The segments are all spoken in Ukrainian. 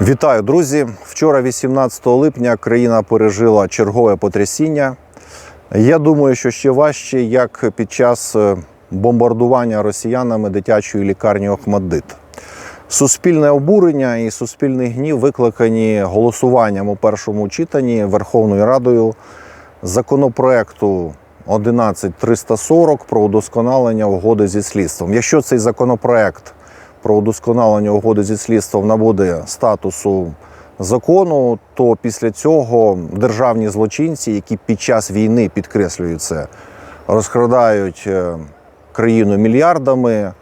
Вітаю, друзі! Вчора, 18 липня, країна пережила чергове потрясіння. Я думаю, що ще важче, як під час е, бомбардування росіянами дитячої лікарні Охмаддит. Суспільне обурення і суспільний гнів викликані голосуванням у першому читанні Верховною Радою законопроекту 11340 про удосконалення угоди зі слідством. Якщо цей законопроект про удосконалення угоди зі слідством набуде статусу закону, то після цього державні злочинці, які під час війни підкреслюю це, розкрадають е, країну мільярдами,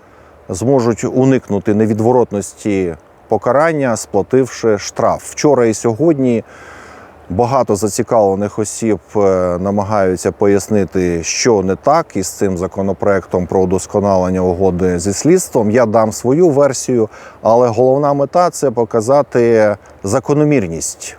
зможуть уникнути невідворотності покарання, сплативши штраф. Вчора і сьогодні багато зацікавлених осіб е, намагаються пояснити, що не так із цим законопроектом про удосконалення угоди зі слідством. Я дам свою версію, але головна мета це показати закономірність.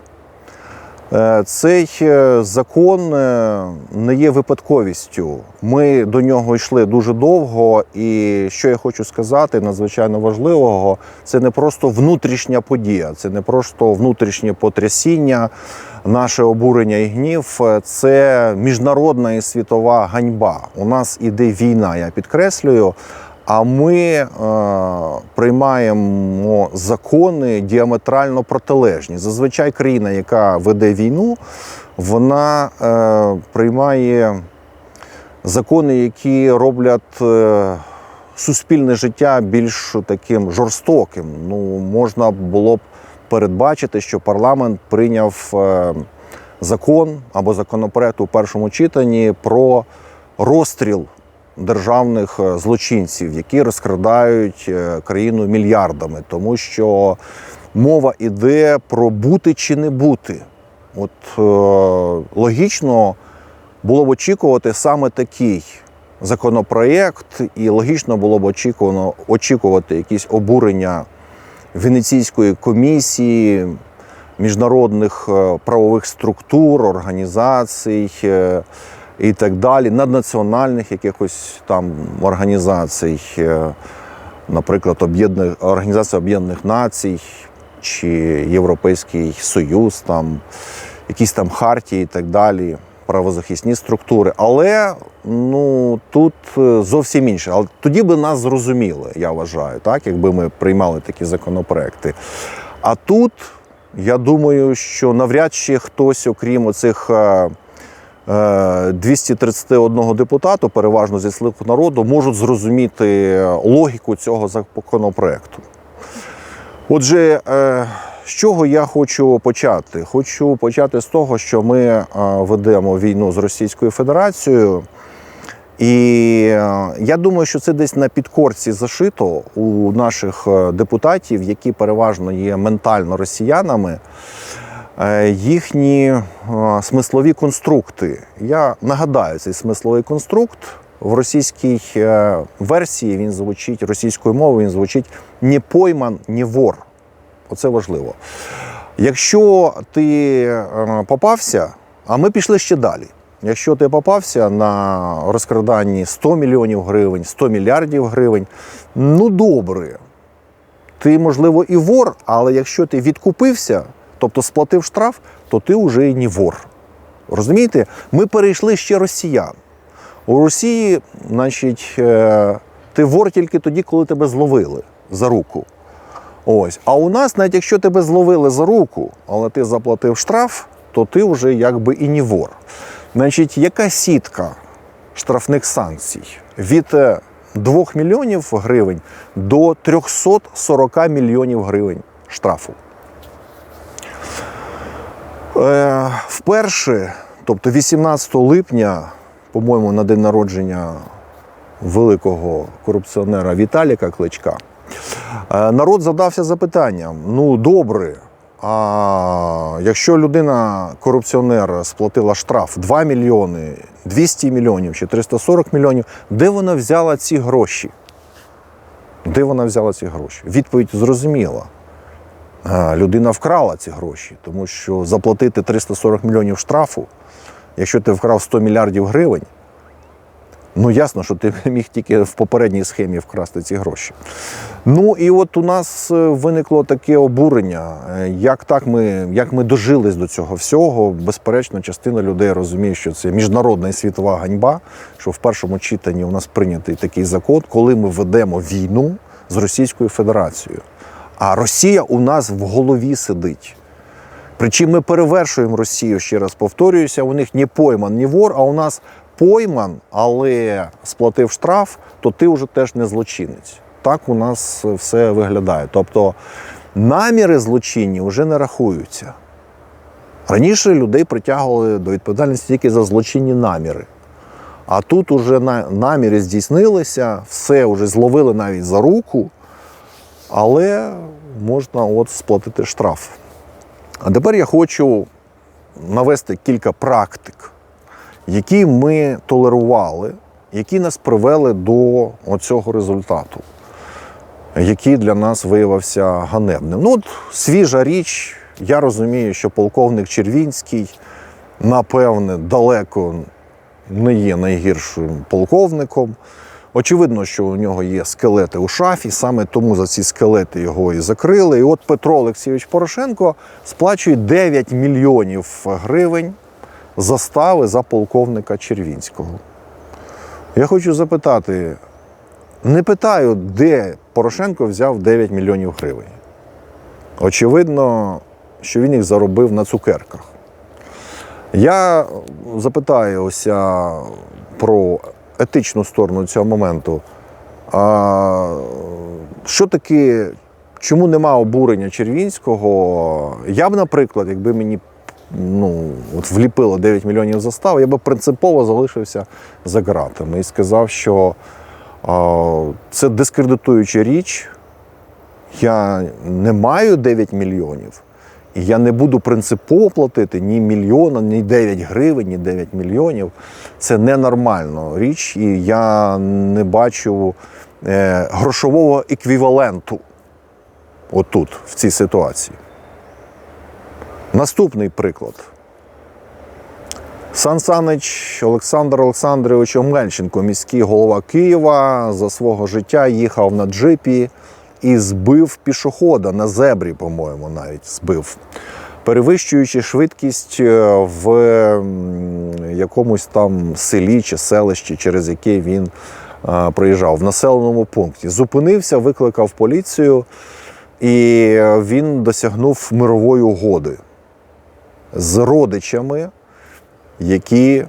Е, Цей е, закон е, не є випадковістю. Ми до нього йшли дуже довго, і що я хочу сказати, надзвичайно важливого, це не просто внутрішня подія, це не просто внутрішнє потрясіння, наше обурення і гнів. Це міжнародна і світова ганьба. У нас іде війна, я підкреслюю. А ми е, приймаємо закони діаметрально протилежні. Зазвичай країна, яка веде війну, вона е, приймає закони, які роблять е, суспільне життя більш таким жорстоким. Ну, можна було б передбачити, що парламент прийняв е, закон або законопроект у першому читанні про розстріл державних е, злочинців, які розкрадають е, країну мільярдами, тому що мова йде про бути чи не бути. От е, логічно було б очікувати саме такий законопроєкт, і логічно було б очікувано очікувати якісь обурення Венеційської комісії, міжнародних е, правових структур, організацій і так далі, наднаціональних якихось там організацій, е, наприклад, Організація Об'єднаних Націй чи Європейський Союз, там якісь там хартії і так далі, правозахисні структури. Але ну тут е, зовсім інше. Але тоді би нас зрозуміли, я вважаю, так, якби ми приймали такі законопроекти. А тут я думаю, що навряд чи хтось, окрім оцих. Е, е, 231 депутату, переважно зі слуху народу, можуть зрозуміти логіку цього законопроекту. Отже, е, з чого я хочу почати? Хочу почати з того, що ми е, ведемо війну з Російською Федерацією. І е, я думаю, що це десь на підкорці зашито у наших е, депутатів, які переважно є ментально росіянами, е, їхні е, смислові конструкти. Я нагадаю, цей смисловий конструкт в російській е, версії він звучить російською мовою, він звучить не пойман, не вор. Оце важливо. Якщо ти е, попався, а ми пішли ще далі. Якщо ти попався на розкраданні 100 мільйонів гривень, 100 мільярдів гривень, ну добре. Ти, можливо, і вор, але якщо ти відкупився, тобто сплатив штраф, то ти вже і не вор. Розумієте? Ми перейшли ще росіян. У Росії, значить, е, ти вор тільки тоді, коли тебе зловили за руку. Ось. А у нас, навіть якщо тебе зловили за руку, але ти заплатив штраф, то ти вже якби і не вор. Значить, яка сітка штрафних санкцій? Від е, 2 мільйонів гривень до 340 мільйонів гривень штрафу. Е, вперше, тобто 18 липня, по-моєму, на день народження великого корупціонера Віталіка Кличка, е, народ задався запитанням: ну добре, а якщо людина, корупціонер, сплатила штраф 2 мільйони, 200 мільйонів чи 340 мільйонів, де вона взяла ці гроші? Де вона взяла ці гроші? Відповідь зрозуміла. Е, Людина вкрала ці гроші, тому що заплатити 340 мільйонів штрафу, якщо ти вкрав 100 мільярдів гривень, Ну, ясно, що ти міг тільки в попередній схемі вкрасти ці гроші. Ну і от у нас е, виникло таке обурення. Е, Як так ми, як ми дожились до цього всього? Безперечно, частина людей розуміє, що це міжнародна і світова ганьба, що в першому читанні у нас прийнятий такий закон, коли ми ведемо війну з Російською Федерацією. А Росія у нас в голові сидить. Причому ми перевершуємо Росію, ще раз повторююся, у них не пойман, не вор, а у нас пойман, але сплатив штраф, то ти вже теж не злочинець. Так у нас все виглядає. Тобто наміри злочинні вже не рахуються. Раніше людей притягували до відповідальності тільки за злочинні наміри. А тут уже наміри здійснилися, все вже зловили навіть за руку, але можна от сплатити штраф. А тепер я хочу навести кілька практик, які ми толерували, які нас привели до оцього результату, який для нас виявився ганебним. Ну, от свіжа річ, я розумію, що полковник Червінський, напевне, далеко не є найгіршим полковником. Очевидно, що у нього є скелети у шафі, саме тому за ці скелети його і закрили. І от Петро Олексійович Порошенко сплачує 9 мільйонів гривень застави за полковника Червінського. Я хочу запитати: не питаю, де Порошенко взяв 9 мільйонів гривень. Очевидно, що він їх заробив на цукерках. Я запитаюся про етичну сторону цього моменту. А, що таке, чому нема обурення Червінського? Я б, наприклад, якби мені ну, от вліпило 9 мільйонів застав, я би принципово залишився за ґратами і сказав, що а, це дискредитуюча річ. Я не маю 9 мільйонів. І я не буду принципово платити ні мільйона, ні 9 гривень, ні 9 мільйонів. Це ненормально річ, і я не бачу е, грошового еквіваленту отут, в цій ситуації. Наступний приклад. Сан Санич Олександр Олександрович Омельченко, міський голова Києва, за свого життя їхав на джипі і збив пішохода на зебрі, по-моєму, навіть збив, перевищуючи швидкість е, в якомусь там селі чи селищі, через яке він е, проїжджав в населеному пункті. Зупинився, викликав поліцію, і він досягнув мирової угоди з родичами, які,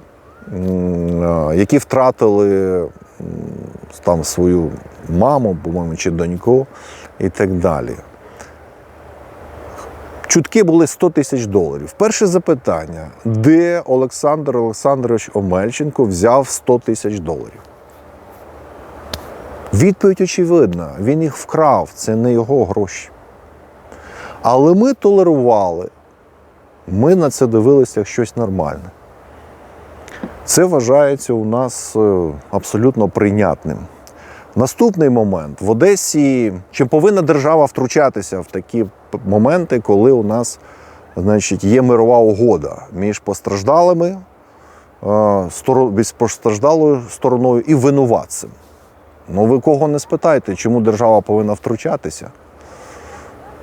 е, які втратили там свою маму, по-моєму, чи доньку і так далі. Чутки були 100 тисяч доларів. Перше запитання: де Олександр Олександрович Омельченко взяв 100 тисяч доларів? Відповідь очевидна: він їх вкрав, це не його гроші. Але ми толерували, ми на це дивилися як щось нормальне. Це вважається у нас е, абсолютно прийнятним. Наступний момент в Одесі чи повинна держава втручатися в такі моменти, коли у нас значить, є мирова угода між постраждалими, е, між постраждалою стороною і винуватцем. Ну ви кого не спитайте, чому держава повинна втручатися?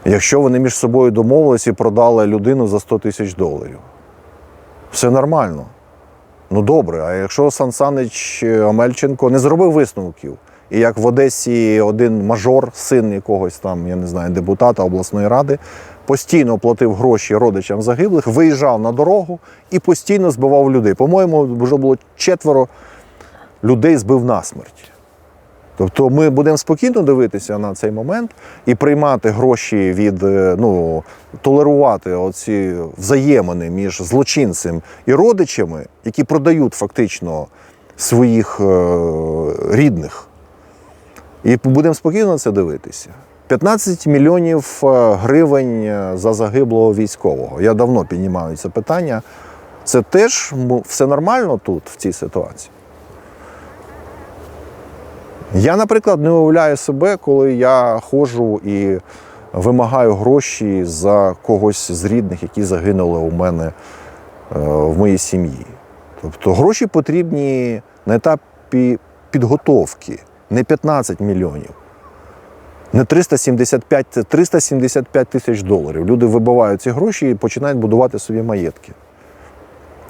Якщо вони між собою домовились і продали людину за 100 тисяч доларів. Все нормально. Ну добре, а якщо Сан Санич Омельченко не зробив висновків, і як в Одесі один мажор, син якогось там, я не знаю, депутата обласної ради, постійно платив гроші родичам загиблих, виїжджав на дорогу і постійно збивав людей. По-моєму, вже було четверо людей збив насмерть. Тобто ми будемо спокійно дивитися на цей момент і приймати гроші від, е, ну, толерувати оці взаємини між злочинцем і родичами, які продають фактично своїх е, рідних. І будемо спокійно на це дивитися. 15 мільйонів е, гривень за загиблого військового. Я давно піднімаю це питання. Це теж все нормально тут, в цій ситуації. Я, наприклад, не уявляю себе, коли я ходжу і вимагаю гроші за когось з рідних, які загинули у мене е, в моїй сім'ї. Тобто гроші потрібні на етапі підготовки, не 15 мільйонів. Не 375, це 375 тисяч доларів. Люди вибивають ці гроші і починають будувати собі маєтки.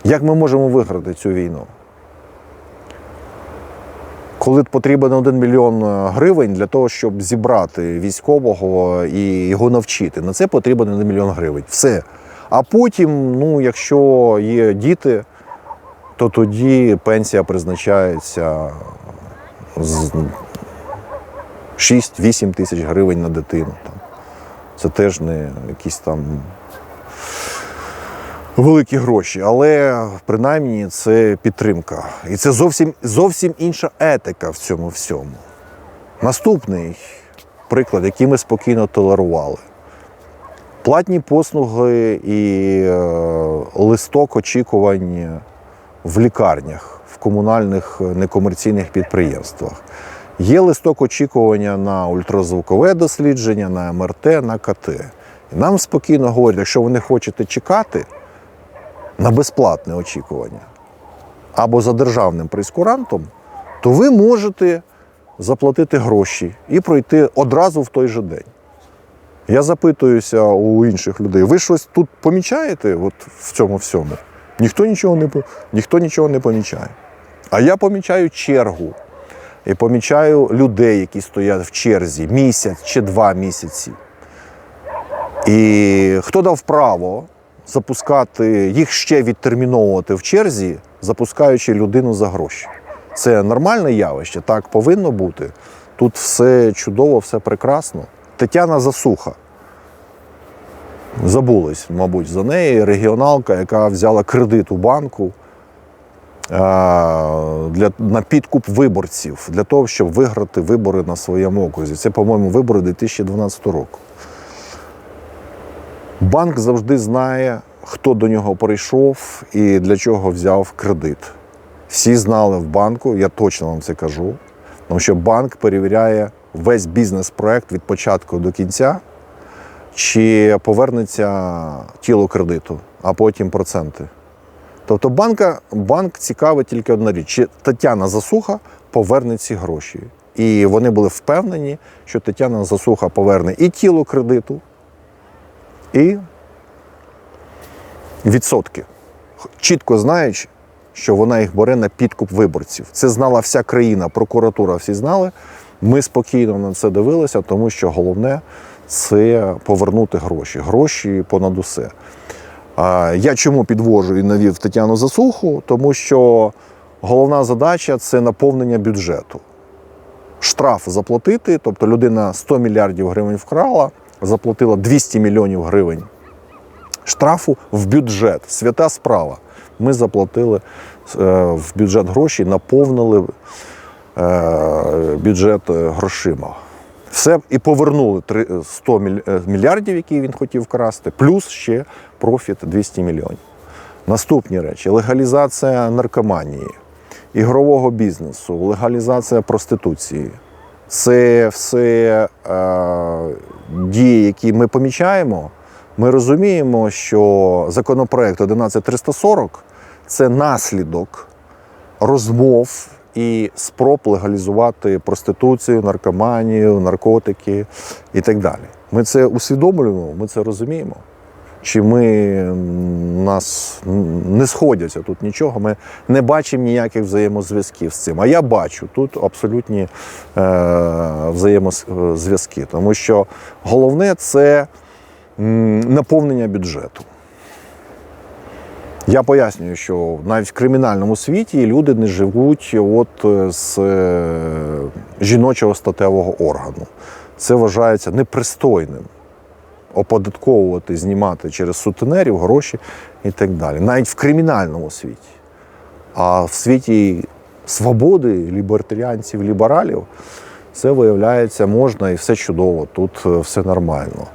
Як ми можемо виграти цю війну? Коли потрібен 1 мільйон гривень для того, щоб зібрати військового і його навчити, на це потрібен 1 мільйон гривень. Все. А потім, ну, якщо є діти, то тоді пенсія призначається з 6-8 тисяч гривень на дитину. Це теж не якісь там великі гроші, але принаймні це підтримка. І це зовсім, зовсім інша етика в цьому всьому. Наступний приклад, який ми спокійно толерували. Платні послуги і е, листок очікування в лікарнях, в комунальних е, некомерційних підприємствах. Є листок очікування на ультразвукове дослідження, на МРТ, на КТ. І нам спокійно говорять, якщо ви не хочете чекати на безплатне очікування або за державним прейскурантом, то ви можете заплатити гроші і пройти одразу в той же день. Я запитуюся у інших людей, ви щось тут помічаєте от в цьому всьому? Ніхто нічого не, ніхто нічого не помічає. А я помічаю чергу. І помічаю людей, які стоять в черзі місяць чи два місяці. І хто дав право запускати, їх ще відтерміновувати в черзі, запускаючи людину за гроші? Це нормальне явище, так повинно бути. Тут все чудово, все прекрасно. Тетяна Засуха. Забулись, мабуть, за неї регіоналка, яка взяла кредит у банку е, для, на підкуп виборців для того, щоб виграти вибори на своєму окрузі. Це, по-моєму, вибори 2012 року. Банк завжди знає, хто до нього прийшов і для чого взяв кредит. Всі знали в банку, я точно вам це кажу, тому що банк перевіряє весь бізнес-проект від початку до кінця, чи повернеться тіло кредиту, а потім проценти. Тобто банка, банк цікавить тільки одна річ, чи Тетяна Засуха поверне ці гроші. І вони були впевнені, що Тетяна Засуха поверне і тіло кредиту, і відсотки. Чітко знаючи, що вона їх бере на підкуп виборців. Це знала вся країна, прокуратура всі знали. Ми спокійно на це дивилися, тому що головне це повернути гроші. Гроші понад усе. Я чому підвожу і навів Тетяну Засуху? Тому що головна задача це наповнення бюджету. Штраф заплатити, тобто людина 100 мільярдів гривень вкрала, заплатила 200 мільйонів гривень штрафу в бюджет. Свята справа. Ми заплатили е, в бюджет гроші, наповнили е, бюджет е, грошима. Все і повернули три- 100 е, мільярдів, які він хотів вкрасти, плюс ще профіт 200 мільйонів. Наступні речі: легалізація наркоманії, ігрового бізнесу, легалізація проституції. Це все е, дії, які ми помічаємо. Ми розуміємо, що законопроект 11340 це наслідок розмов і спроб легалізувати проституцію, наркоманію, наркотики і так далі. Ми це усвідомлюємо, ми це розуміємо. Чи ми нас не сходяться тут нічого, ми не бачимо ніяких взаємозв'язків з цим. А я бачу тут абсолютні е, взаємозв'язки, тому що головне це наповнення бюджету. Я пояснюю, що навіть в кримінальному світі люди не живуть от е, з е, жіночого статевого органу. Це вважається непристойним. Оподатковувати, знімати через сутенерів гроші і так далі. Навіть в кримінальному світі. А в світі свободи, лібертаріанців, лібералів, це виявляється можна і все чудово, тут е, все нормально.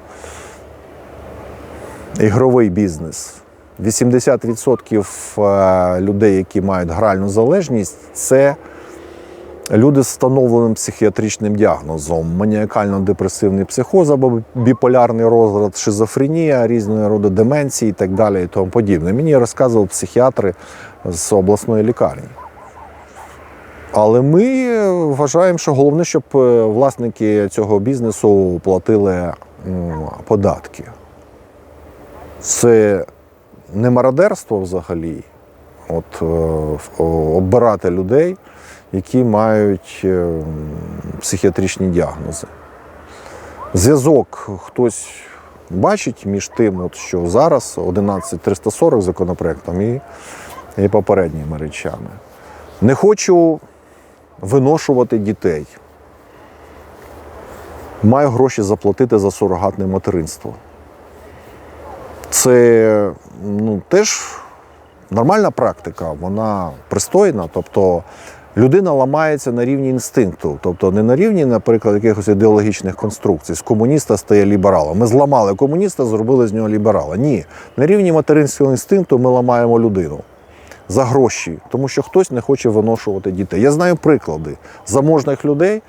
Ігровий бізнес. 80% е, людей, які мають гральну залежність, це люди з встановленим психіатричним діагнозом, маніакально-депресивний психоз або біполярний розлад, шизофренія, різного роду деменції і так далі і тому подібне. Мені розказували психіатри з обласної лікарні. Але ми вважаємо, що головне, щоб е, власники цього бізнесу платили податки. Це не мародерство взагалі, от, е, оббирати людей, які мають е, психіатричні діагнози. Зв'язок хтось бачить між тим, от, що зараз 11340 законопроектом і, і попередніми речами. Не хочу виношувати дітей. Маю гроші заплатити за сурогатне материнство. Це ну, теж нормальна практика, вона пристойна. Тобто людина ламається на рівні інстинкту, тобто не на рівні, наприклад, якихось ідеологічних конструкцій. З комуніста стає лібералом. Ми зламали комуніста, зробили з нього ліберала. Ні, на рівні материнського інстинкту ми ламаємо людину за гроші, тому що хтось не хоче виношувати дітей. Я знаю приклади заможних людей,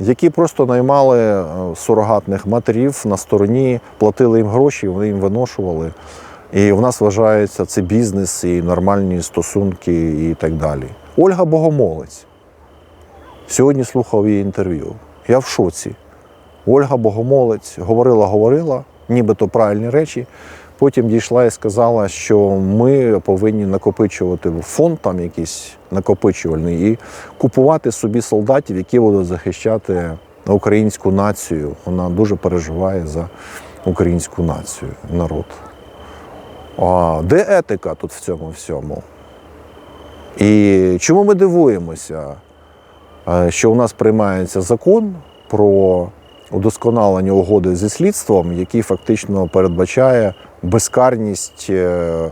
які просто наймали е, сурогатних матерів на стороні, платили їм гроші, вони їм виношували. І в нас вважається це бізнес і нормальні стосунки і так далі. Ольга Богомолець. Сьогодні слухав її інтерв'ю. Я в шоці. Ольга Богомолець говорила, говорила, нібито правильні речі. Потім дійшла і сказала, що ми повинні накопичувати фонд там якийсь накопичувальний і купувати собі солдатів, які будуть захищати українську націю. Вона дуже переживає за українську націю, народ. А де етика тут в цьому всьому? І чому ми дивуємося, що у нас приймається закон про удосконалення угоди зі слідством, який фактично передбачає безкарність е, е,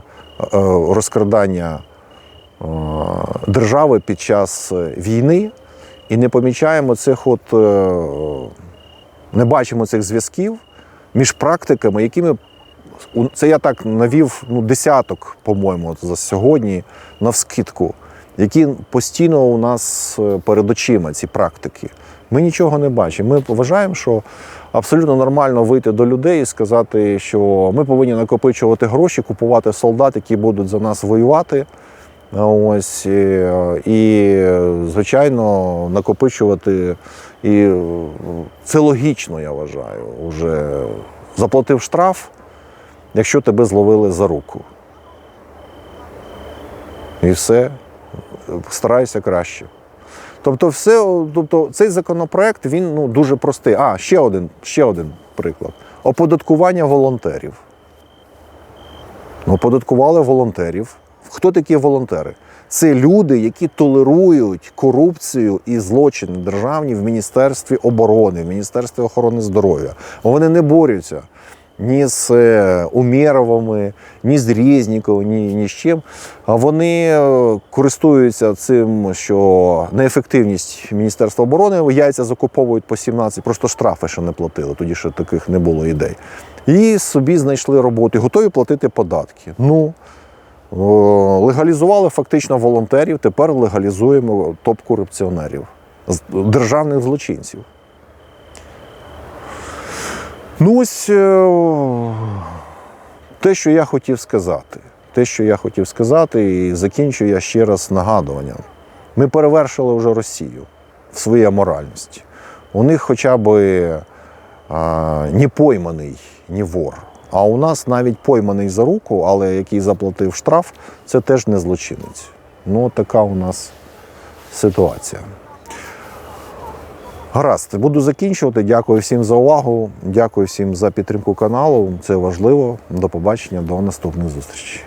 розкрадання е, держави під час війни, і не помічаємо цих от не бачимо цих зв'язків між практиками, якими це я так навів ну, десяток, по-моєму, за сьогодні навскидку, які постійно у нас е, перед очима ці практики. Ми нічого не бачимо. Ми вважаємо, що абсолютно нормально вийти до людей і сказати, що ми повинні накопичувати гроші, купувати солдат, які будуть за нас воювати. Ось і, і звичайно, накопичувати. І е, це логічно, я вважаю. Уже заплатив штраф, якщо тебе зловили за руку. І все, старайся краще. Тобто, все, тобто цей законопроект він ну, дуже простий. А, ще один, ще один приклад. Оподаткування волонтерів. Ну, Оподаткували волонтерів. Хто такі волонтери? Це люди, які толерують корупцію і злочини державні в Міністерстві оборони, в Міністерстві охорони здоров'я. Вони не борються ні з е, Умєровими, ні з Резніковим, ні, ні з чим. А вони е, користуються цим, що неефективність Міністерства оборони яйця закуповують по 17, просто штрафи ще не платили, тоді ще таких не було ідей. І собі знайшли роботу, готові платити податки. Ну, легалізували фактично волонтерів, тепер легалізуємо топ-корупціонерів, державних злочинців. Ну ось е, те, що я хотів сказати. Те, що я хотів сказати, і закінчую я ще раз нагадуванням. Ми перевершили вже Росію в своїй аморальності. У них хоча б а, не пойманий, не вор. А у нас навіть пойманий за руку, але який заплатив штраф, це теж не злочинець. Ну, така у нас ситуація. Гаразд, буду закінчувати. Дякую всім за увагу. Дякую всім за підтримку каналу. Це важливо. До побачення, до наступних зустрічей.